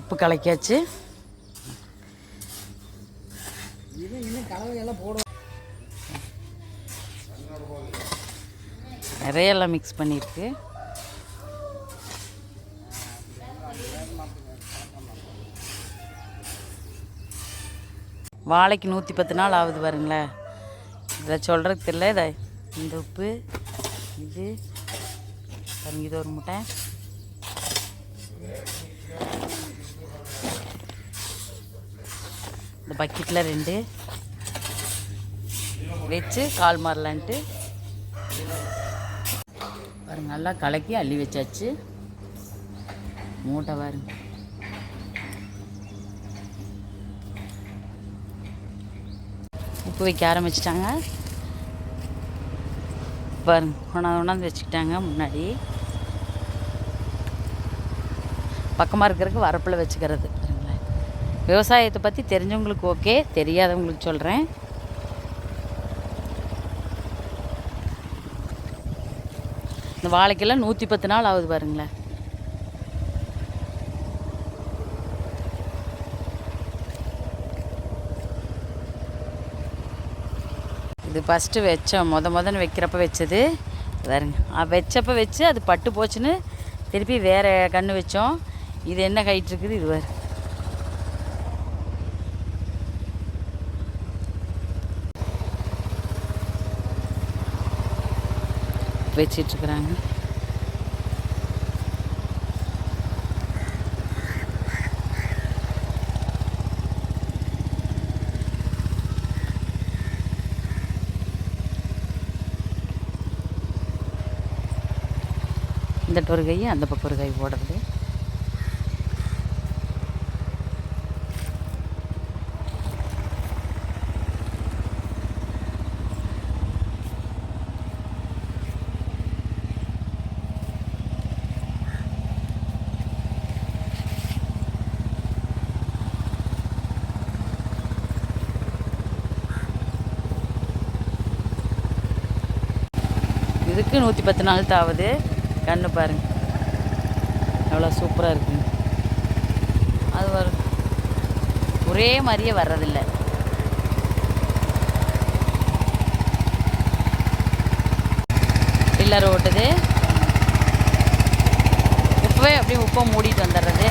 உப்பு கலக்கியாச்சு. நிறைய எல்லாம் மிக்ஸ் பண்ணியிருக்கு. வாழைக்கு நூற்றி பத்து நாள் ஆகுது பாருங்களேன். இதை சொல்கிறதுக்கு தெரியல இதை இந்த உப்பு இது பாருங்க இது ஒரு முட்டை. பக்கெட்டில் ரெண்டு. வச்சு கால் மாறலான்ட்டு. பாருங்க நல்லா கலக்கி அள்ளி வச்சாச்சு. மூட்டை பாருங்க. உப்பு வைக்க ஆரம்பிச்சிட்டாங்க. பாருங்க கொண்டாந்து கொண்டாந்து வச்சுக்கிட்டாங்க முன்னாடி. பக்கமாக இருக்கிறதுக்கு வரப்பில் வச்சுக்கிறது. விவசாயத்தை பற்றி தெரிஞ்சவங்களுக்கு ஓகே தெரியாதவங்களுக்கு சொல்கிறேன் இந்த வாழைக்கெல்லாம் நூற்றி பத்து நாள் ஆகுது பாருங்களேன். இது ஃபஸ்ட்டு வச்சோம். முத முதன்னு வைக்கிறப்ப வச்சது. பாருங்க. வச்சப்போ வச்சு அது பட்டு போச்சுன்னு திருப்பி வேறு கன்று வச்சோம். இது என்ன ஹைட் இருக்குது? இது வேறு வச்சிட்ருக்குறாங்க. இந்த ஒரு கை அந்த பக்கம் ஒரு கை போடுறது. இதுக்கு நூற்றி பத்து நாள் தாவுது. கண்ணு பாருங்க. எவ்வளோ சூப்பராக இருக்குங்க அது வர ஒரே மாதிரியே வர்றதில்லை. பில்லர் ஓட்டுது. உப்பவே அப்படியே உப்பை மூடிட்டு வந்துடுறது.